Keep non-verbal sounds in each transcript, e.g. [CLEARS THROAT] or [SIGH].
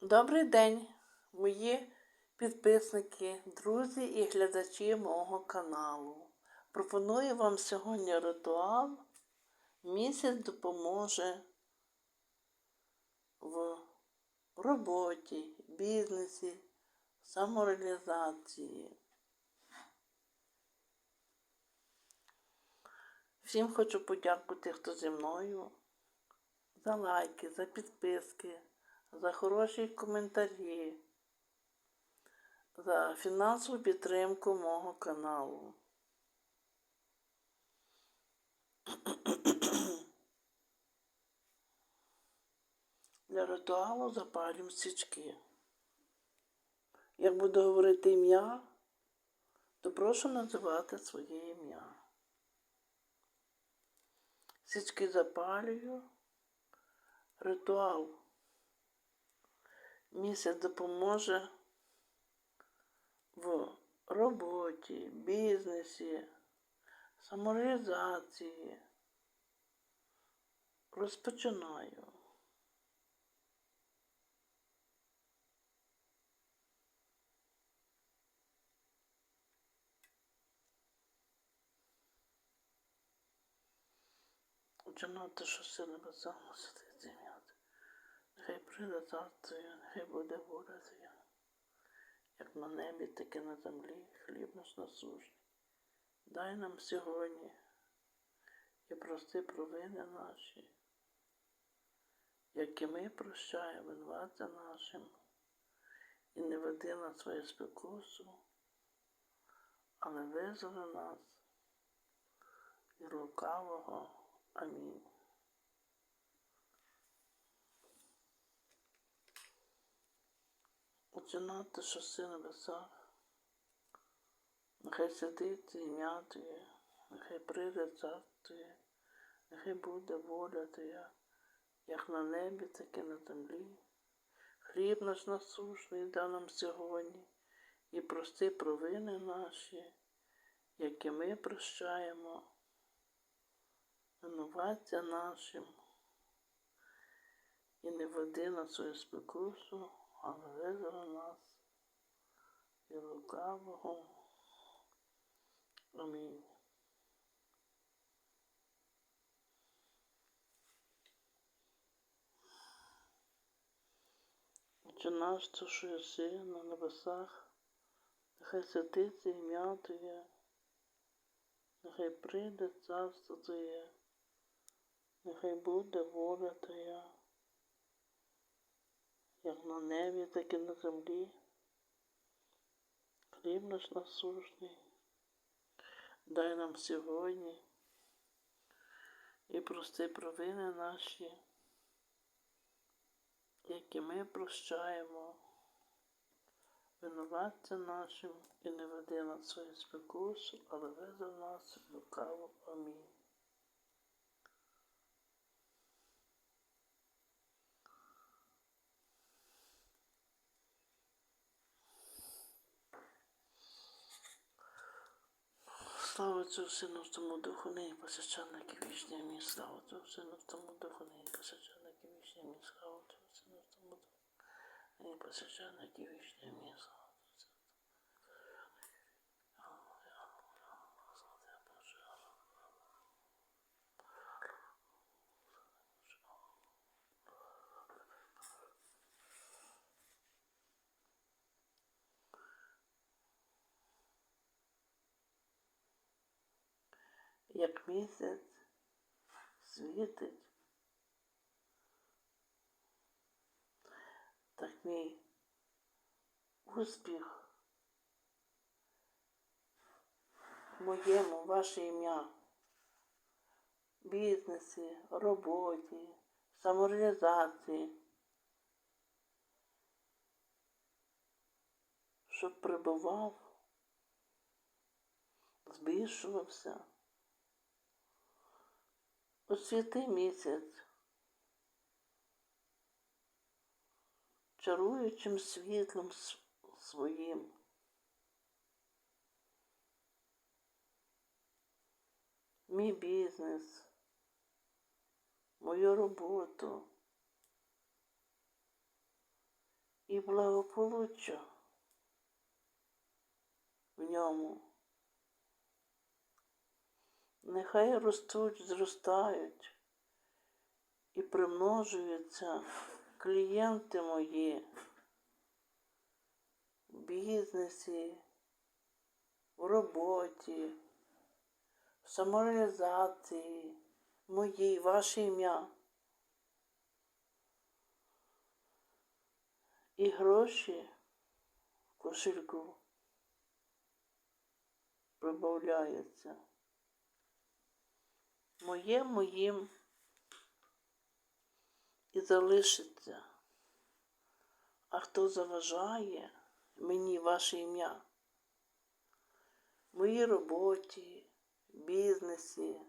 Добрий день, мої підписники, друзі і глядачі мого каналу. Пропоную вам сьогодні ритуал. Місяць допоможе в роботі, бізнесі, самореалізації. Всім хочу подякувати, хто зі мною, за лайки, за підписки, за хороші коментарі, за фінансову підтримку мого каналу. [CLEARS THROAT] Для ритуалу запалюємо свічки. Як буду говорити ім'я, то прошу називати своє ім'я. Свічки запалюю. Ритуал. Місяць допоможе в роботі, бізнесі, самореалізації. Розпочинаю. Починати, що сили беззаму святий зім'яти. Нехай прийде завтра, буде воля. Як на небі, так і на землі, хліб наш насущний. Дай нам сьогодні і прости провини наші, як і ми прощаємо винуватцям нашим, і не веди на свою спекусу, але визволи нас від лукавого. Амінь. Починати, що си небесах, нехай святиться ім'я Твоє, нехай прийде царство нехай буде воля Твоя, як на небі, так і на землі. Хліб наш насушний дай нам сьогодні, і прости провини наші, які ми прощаємо винуватця нашим, і не веди на свою спекусу, але визволи нас і лукавого. Амінь. Отче наш, що єси на небесах, нехай святиться ім'я Твоє, нехай прийде царство Твоє, нехай буде воля Твоя, як на небі, так і на землі. Хліб наш насушний, дай нам сьогодні і прости провини наші, які ми прощаємо винуватця нашим і не веди на свою спекусу, але визвав нас лукаво. Амінь. Слава Отцу, Сину, тому Духу, нині посвященники вічні мій, слава Отцу, Сину, тому Духу, нині посвященники вічні мій, слава Отцу, Сину, тому Духу, нині посвященники вічні мій, слава Як місяць світить, так мій успіх моєму ваше ім'я, бізнесі, роботі, самореалізації, щоб прибував, збільшувався. Освіти місяць, чаруючим світлом своїм. Мій бізнес, мою роботу, і благополуччя в ньому. Нехай ростуть, зростають і примножуються клієнти мої в бізнесі, в роботі, в самореалізації, моїй, ваше ім'я. І гроші в кошельку прибавляються. Моє моїм і залишиться. А хто заважає мені ваше ім'я? Моїй роботі, бізнесі,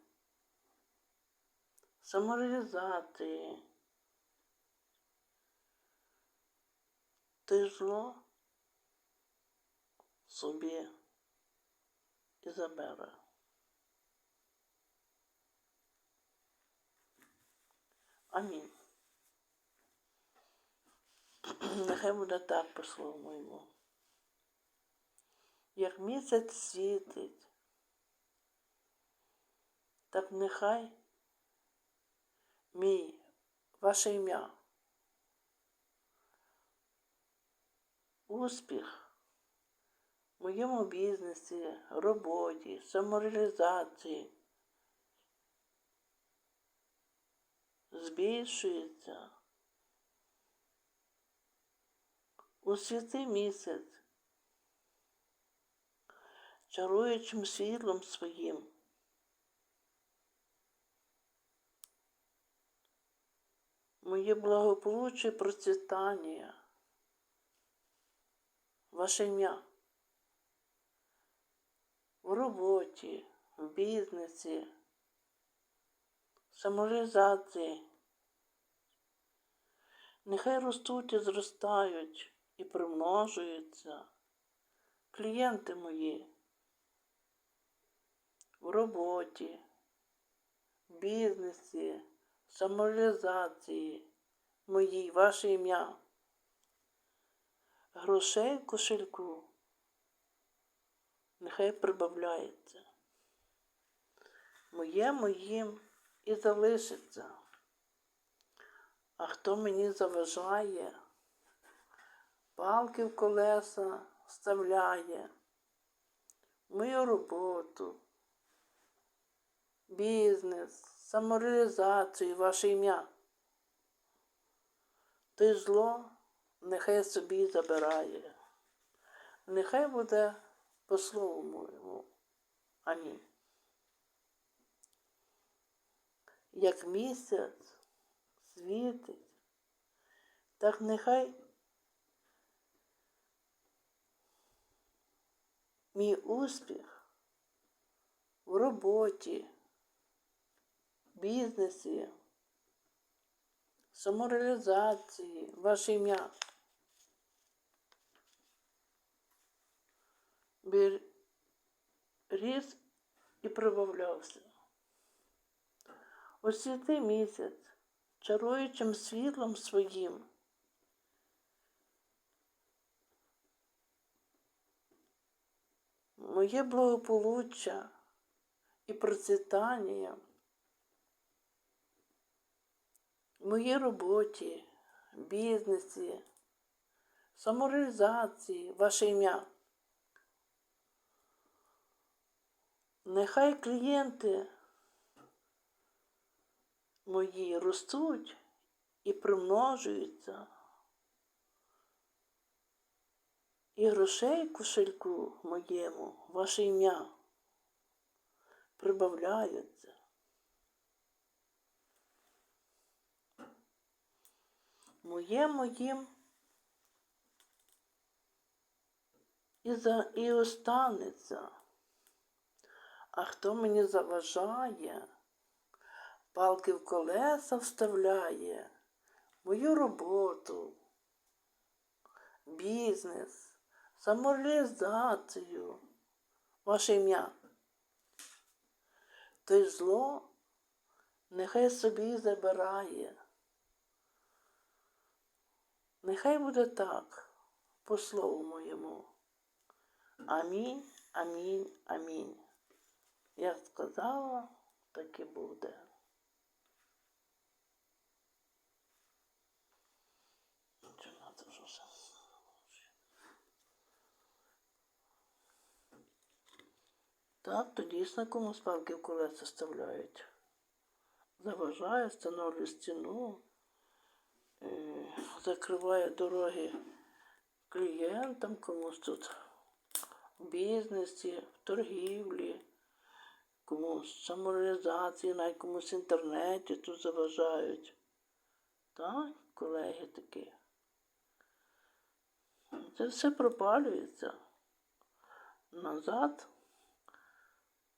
самореалізації. Ти зло собі і забере. Амінь. Нехай буде так по слову моєму. Як місяць світить, так нехай мій ваше ім'я. Успіх в моєму бізнесі, роботі, самореалізації збільшується. У святий місяць, чаруючим світлом своїм, моє благополуччя процвітання, ваше ім'я. В роботі, в бізнесі, самореалізації. Нехай ростуть і зростають і примножуються клієнти мої в роботі, в бізнесі, в самореалізації моїй, ваше ім'я, грошей в кошельку. Нехай прибавляється. Моє моїм і залишиться. А хто мені заважає, палки в колеса вставляє, мою роботу, бізнес, самореалізацію, ваше ім'я. Ти зло нехай собі забирає. Нехай буде по слову моєму. Амінь. Як місяць світить, так нехай мій успіх в роботі, бізнесі, самореалізації, ваше ім'я. ріс і прибавлявся. У святий місяць, чаруючим світлом своїм, моє благополуччя і процвітання в моїй роботі, бізнесі, самореалізації, ваше ім'я. Нехай клієнти мої ростуть і примножуються. І грошей кошельку моєму, ваше ім'я, прибавляються. Моє моїм і, за, і останеться. А хто мені заважає, палки в колеса вставляє, мою роботу, бізнес, самореалізацію, ваше ім'я. Той зло нехай собі забирає. Нехай буде так, по слову моєму. Амінь, амінь, амінь. Я сказала, так і буде. Чи надо вже все? Так, то дійсно комусь палки в колеса вставляють. Заважає, встановлює стіну, е, закриває дороги клієнтам комусь тут в бізнесі, в торгівлі, комусь самореалізації, навіть комусь в інтернеті тут заважають. Так, колеги такі. Це все пропалюється назад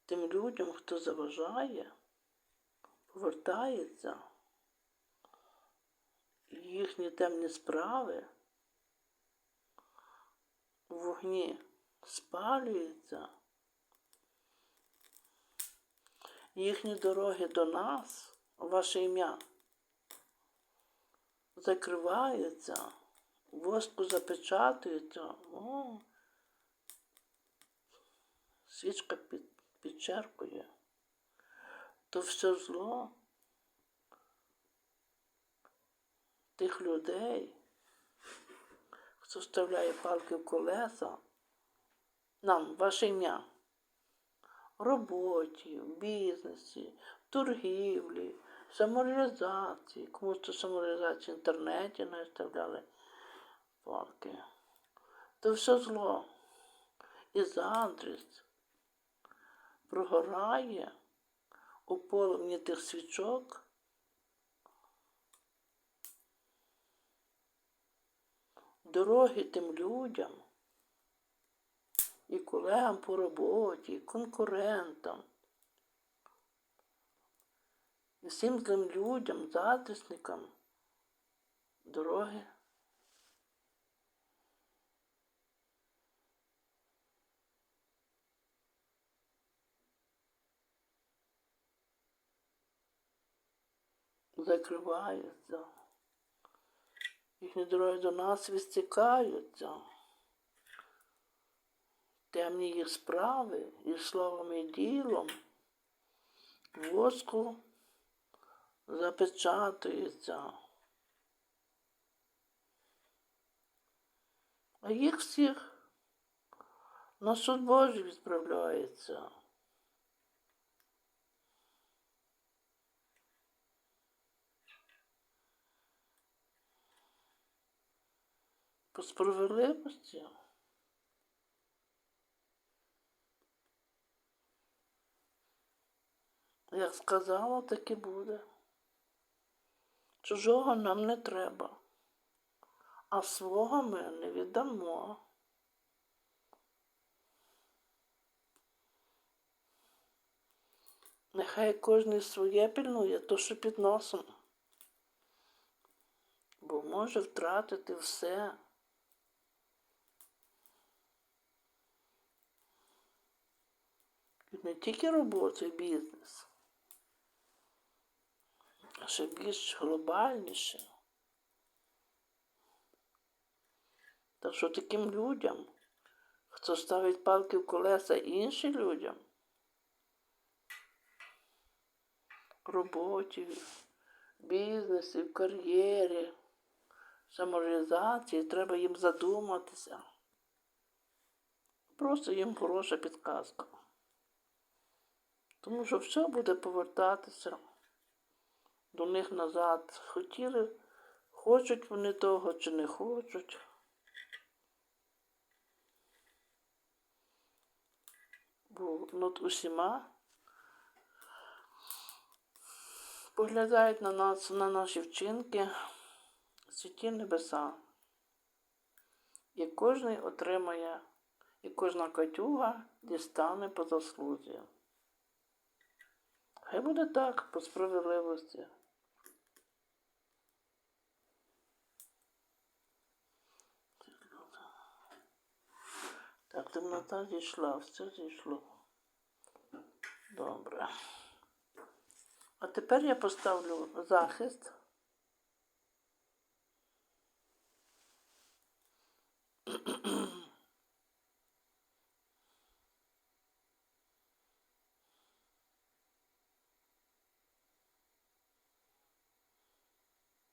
тим людям, хто заважає, повертається їхні темні справи в вогні спалюються, їхні дороги до нас, ваше ім'я, закриваються, воску запечатується. О, свічка під, підчеркує. То все зло тих людей, хто вставляє палки в колеса, нам, ваше ім'я, в роботі, в бізнесі, в торгівлі, в самореалізації, комусь то самореалізації в інтернеті не вставляли палки. То все зло і заздрість прогорає у полум'ї тих свічок. Дороги тим людям і колегам по роботі, і конкурентам, і всім тим людям, затисникам дороги. Закриваються. Їхні дороги до нас відстікаються. Темні їх справи і словом і ділом воску запечатується. А їх всіх на суд Божий відправляється. По справедливості. Як сказала, так і буде. Чужого нам не треба, а свого ми не віддамо. Нехай кожен своє пільнує, то що під носом, бо може втратити все. Не тільки роботу і бізнес, а ще більш глобальніше. Так що таким людям, хто ставить палки в колеса іншим людям, в роботі, в бізнесі, в кар'єрі, самореалізації, треба їм задуматися. Просто їм хороша підказка. Тому що все буде повертатися до них назад. Хотіли, хочуть вони того чи не хочуть. Бо над усіма поглядають на нас, на наші вчинки, святі небеса. І кожен отримає, і кожна катюга дістане по заслузі. Хай буде так по справедливості. Так, темнота зійшла, все зійшло. Добре. А тепер я поставлю захист